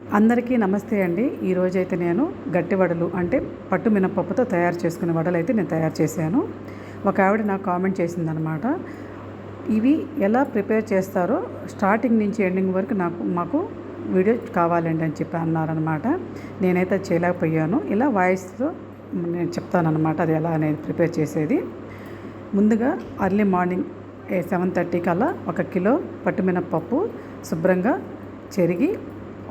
అందరికీ నమస్తే అండి. ఈరోజైతే నేను గట్టి వడలు అంటే పట్టు మినపప్పుతో తయారు చేసుకునే వడలు అయితే నేను తయారు చేశాను. ఒక ఆవిడ నాకు కామెంట్ చేసిందనమాట ఇవి ఎలా ప్రిపేర్ చేస్తారో స్టార్టింగ్ నుంచి ఎండింగ్ వరకు నాకు మాకు వీడియో కావాలండి అని చెప్పి అన్నారనమాట నేనైతే అది చేయలేకపోయాను. ఇలా వాయిస్తో నేను చెప్తానమాట అది ఎలా అనేది ప్రిపేర్ చేసేది. ముందుగా అర్లీ మార్నింగ్ సెవెన్ థర్టీకి అలా ఒక కిలో పట్టుమినపప్పు శుభ్రంగా చెరిగి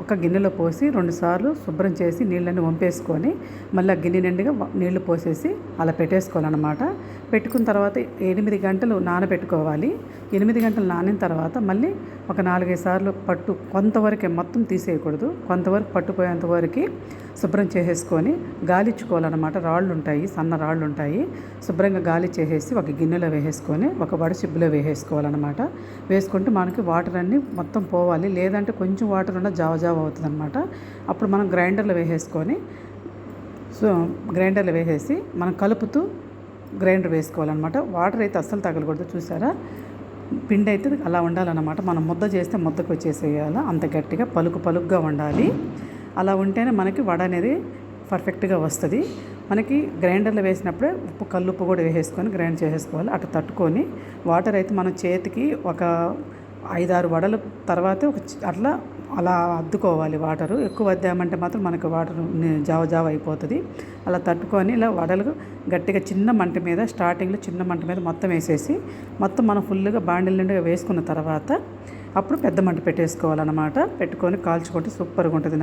ఒక గిన్నెలో పోసి రెండుసార్లు శుభ్రం చేసి నీళ్ళని వంపేసుకొని మళ్ళీ గిన్నె నిండుగా నీళ్ళు పోసేసి అలా పెట్టేసుకోవాలన్నమాట. పెట్టుకున్న తర్వాత ఎనిమిది గంటలు నానబెట్టుకోవాలి. ఎనిమిది గంటలు నానిన తర్వాత మళ్ళీ ఒక నాలుగైదు సార్లు పట్టు కొంతవరకే మొత్తం తీసేయకూడదు. కొంతవరకు పట్టుపోయేంత వరకు శుభ్రం చేసేసుకొని గాలిచ్చుకోవాలన్నమాట రాళ్ళు ఉంటాయి సన్న రాళ్ళు ఉంటాయి శుభ్రంగా గాలి చేసేసి ఒక గిన్నెలో వేసేసుకొని ఒక వడసిబ్బులో వేసేసుకోవాలన్నమాట. వేసుకుంటే మనకి వాటర్ అన్నీ మొత్తం పోవాలి. లేదంటే కొంచెం వాటర్ ఉన్న జావ జావ అవుతుంది అనమాట అప్పుడు మనం గ్రైండర్లో వేసేసుకొని సో గ్రైండర్లో వేసేసి మనం కలుపుతూ గ్రైండర్ వేసుకోవాలన్నమాట. వాటర్ అయితే అస్సలు తగలకూడదు. చూసారా? పిండి అయితే అలా ఉండాలన్నమాట. మనం ముద్ద చేస్తే ముద్దకు వచ్చేసేయాలి. అంత గట్టిగా పలుకు పలుకుగా ఉండాలి. అలా ఉంటేనే మనకి వడ అనేది పర్ఫెక్ట్గా వస్తుంది. మనకి గ్రైండర్లో వేసినప్పుడే ఉప్పు కల్లుప్పు కూడా వేసేసుకొని గ్రైండ్ చేసేసుకోవాలి. అటు తట్టుకొని వాటర్ అయితే మనం చేతికి ఒక ఐదారు వడల తర్వాత ఒక అట్లా అలా అద్దుకోవాలి వాటరు. ఎక్కువ అద్దామంటే మాత్రం మనకి వాటర్ జావ జావ అయిపోతుంది. అలా తట్టుకొని ఇలా వడలు గట్టిగా చిన్న మంట మీద స్టార్టింగ్లో చిన్న మంట మీద మొత్తం వేసేసి మొత్తం మనం ఫుల్గా బాండిల్ నిండుగా వేసుకున్న తర్వాత అప్పుడు పెద్ద మంట పెట్టేసుకోవాలన్నమాట. పెట్టుకొని కాల్చుకుంటే సూపర్గా ఉంటుంది.